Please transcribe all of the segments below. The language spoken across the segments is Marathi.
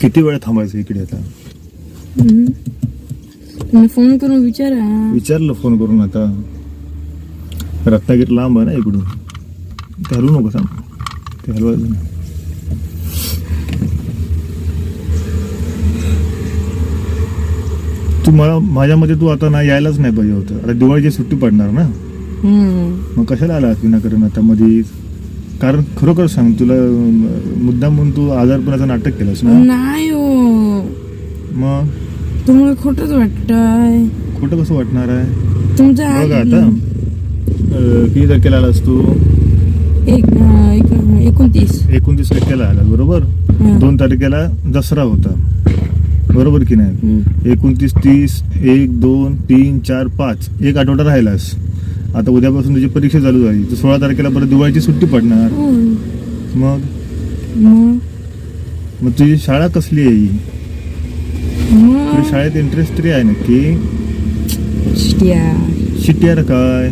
किती वेळ थांबायचं इकडे आता. तुम्ही फोन करून विचारा. विचारलं फोन करून आता. रत्नागिरी लांब आहे ना इकडून? ते हलवू नको सांग. ते हलवायचं नाही. तू मला माझ्या मते तू आता ना यायलाच नाही पाहिजे होतं. आता दिवाळीची सुट्टी पडणार ना? हम्म. मग कशाला आला विनाकारण आता मध्ये कारण खरोखर सांग तुला अं, मुद्दाम म्हणून तू आजारपणाचं नाटक केलंस ना? नाही हो. मग? तुम्हाला खोटच वाटतंय. खोटं कसं वाटणार आहे? तुमचा बघ आता. किती तारखेला आलास तू? एक एकोणतीस. एकोणतीस तारखेला आला बरोबर. दोन तारखेला दसरा होता. बरोबर की नाही. एकोणतीस तीस एक दोन तीन चार पाच. एक आठवडा राहिलास. आता उद्यापासून तुझी परीक्षा चालू झाली. तर सोळा तारखेला परत दिवाळीची सुट्टी पडणार. हो. मग? मग? मग तुझी शाळा कसली आहे ही? तुझ्या शाळेत इंटरेस्ट तरी आहे नक्की? शिट्या. शिट्यार काय?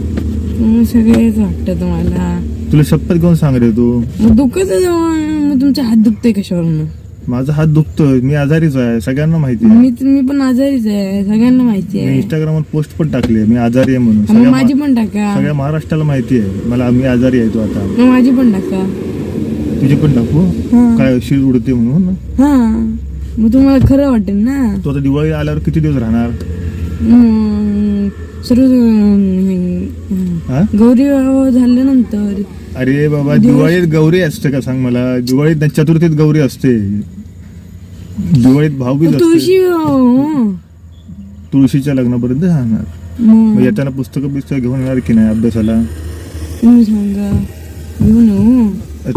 सगळेच वाटतं तुम्हाला. तुला शपथ घेऊन सांग रे तू. मग दुखत मग तुमचा हात दुखतोय कशावरून? माझा हात दुखतोय. मी आजारीच आहे. सगळ्यांना माहिती आहे. मी मी पण आजारीच आहे. सगळ्यांना माहिती मी आहे इंस्टाग्रामवर पोस्ट पण टाकली मी आजारी आहे म्हणून. मग सगळ्या माझी मा- पण टाका. सगळ्या महाराष्ट्राला माहिती आहे. मला मी आजारी आहे तो आता. मग माझी पण टाका. तुझी पण टाकू? हा. काय शिर उडते म्हणून? हा. मग तुम्हाला खरं वाटेल ना. तू आता दिवाळी आल्यावर किती दिवस राहणार? हा? गौरी झाल्यानंतर अरे बाबा दिवाळीत गौरी असते का सांग मला? दिवाळीत नाही, चतुर्थीत गौरी असते. दिवाळीत भाऊबीज असते. तुळशी अं, तुळशीच्या लग्नापर्यंत मग? येताना पुस्तकं पुस्तकं घेऊन येणार की नाही अभ्यासाला?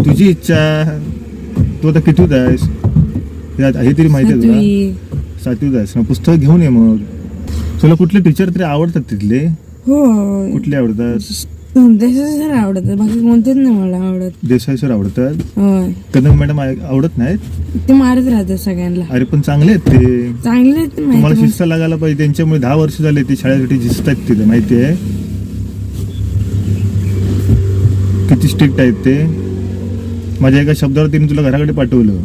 तुझी इच्छा. तू आता कितीत आहेस हे हे तरी माहिती आहे सातवीत आहेस ना पुस्तक घेऊन ये मग. तुला कुठले टीचर तरी आवडतात तिथले? हो. कुठले आवडतात? देशाचं सर आवडत बाकी कोणतेच नाही मला आवडत. देसाई सर आवडतात? होय. कदम मॅडम आय- आवडत नाहीत? ते मारत राहतात सगळ्यांना. अरे पण चांगले आहेत ते. चांगले आहेत ते तुम्हाला माहिती शिस्त लागायला पाहिजे. त्यांच्यामुळे दहा वर्ष झाले ते शाळेसाठी शिस्त आहेत तिथे माहिती आहे किती स्ट्रिक्ट आहेत ते. माझ्या एका शब्दावर तिने तुला घराकडे पाठवलं.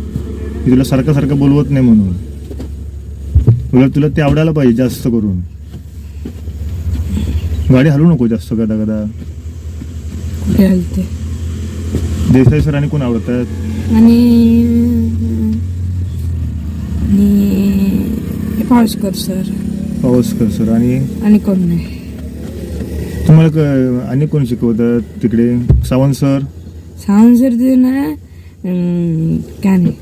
की तुला सारखं सारखं बोलवत नाही म्हणून. उलट तुला ते आवडायला पाहिजे जास्त करून. गाडी हलवू नको जास्त कदा कदा कुठे हलते? देसाई सर आणि कोण आवडतात आणि आणि पावसकर सर. पावसकर सर आणि? आणि कोण नाही. तुम्हाला क- आणि कोण शिकवतात तिकडे? सावंत सर? सावंत सर ते ना अं, काय नाही.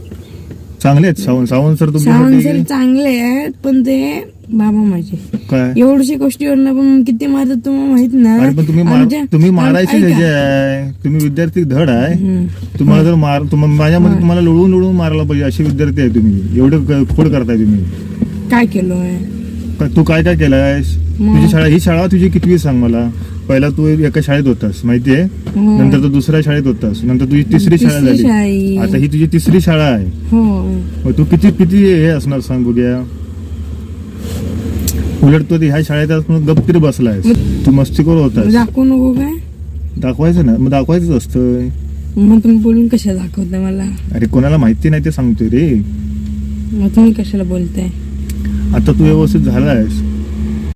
चांगले आहेत. सावंत सावंत सर सावंत सर तुमच्यासाठी चांगले आहेत पण ते बाबा माझे. काय? एवढशी गोष्टीवर पण किती मारतात तुम्हाला माहीत ना? अरे पण तुम्ही मार आमच्या- तुम्ही मारायचे ऐका. ह्याचे आहे. तुम्ही विद्यार्थी धड आहे. तुम्हाला जर मार तुम- माझ्या मध्ये तुम्हाला लोळून लोळून मारायला पाहिजे असे विद्यार्थी आहे तुम्ही. एवढे क- खोड करताय तुम्ही. काय केलं का- तू काय काय केलंयस? तुझी शाळा ही शाळा तुझी कितवी सांग मला? पहिला तू एका शाळेत होतास माहितीये? हो. नंतर तू दुसऱ्या शाळेत होतास नंतर तुझी तिसरी शाळा झाली. आता ही तुझी तिसरी शाळा आहे. हो. मग तू किती किती हे असणार सांग बघूया. उलट तू ह्या शाळेत असं गप्पीर बसलायस. तू मस्तीखोर होतास. दाखवू नको काय? दाखवायचं ना मग दाखवायचंच असतं. मग तुम्ही बोलून कशा दाखवता मला? अरे कोणाला माहिती नाही ते सांगतोय रे. मग तुम्ही कशाला बोलताय आता तू व्यवस्थित झालायस.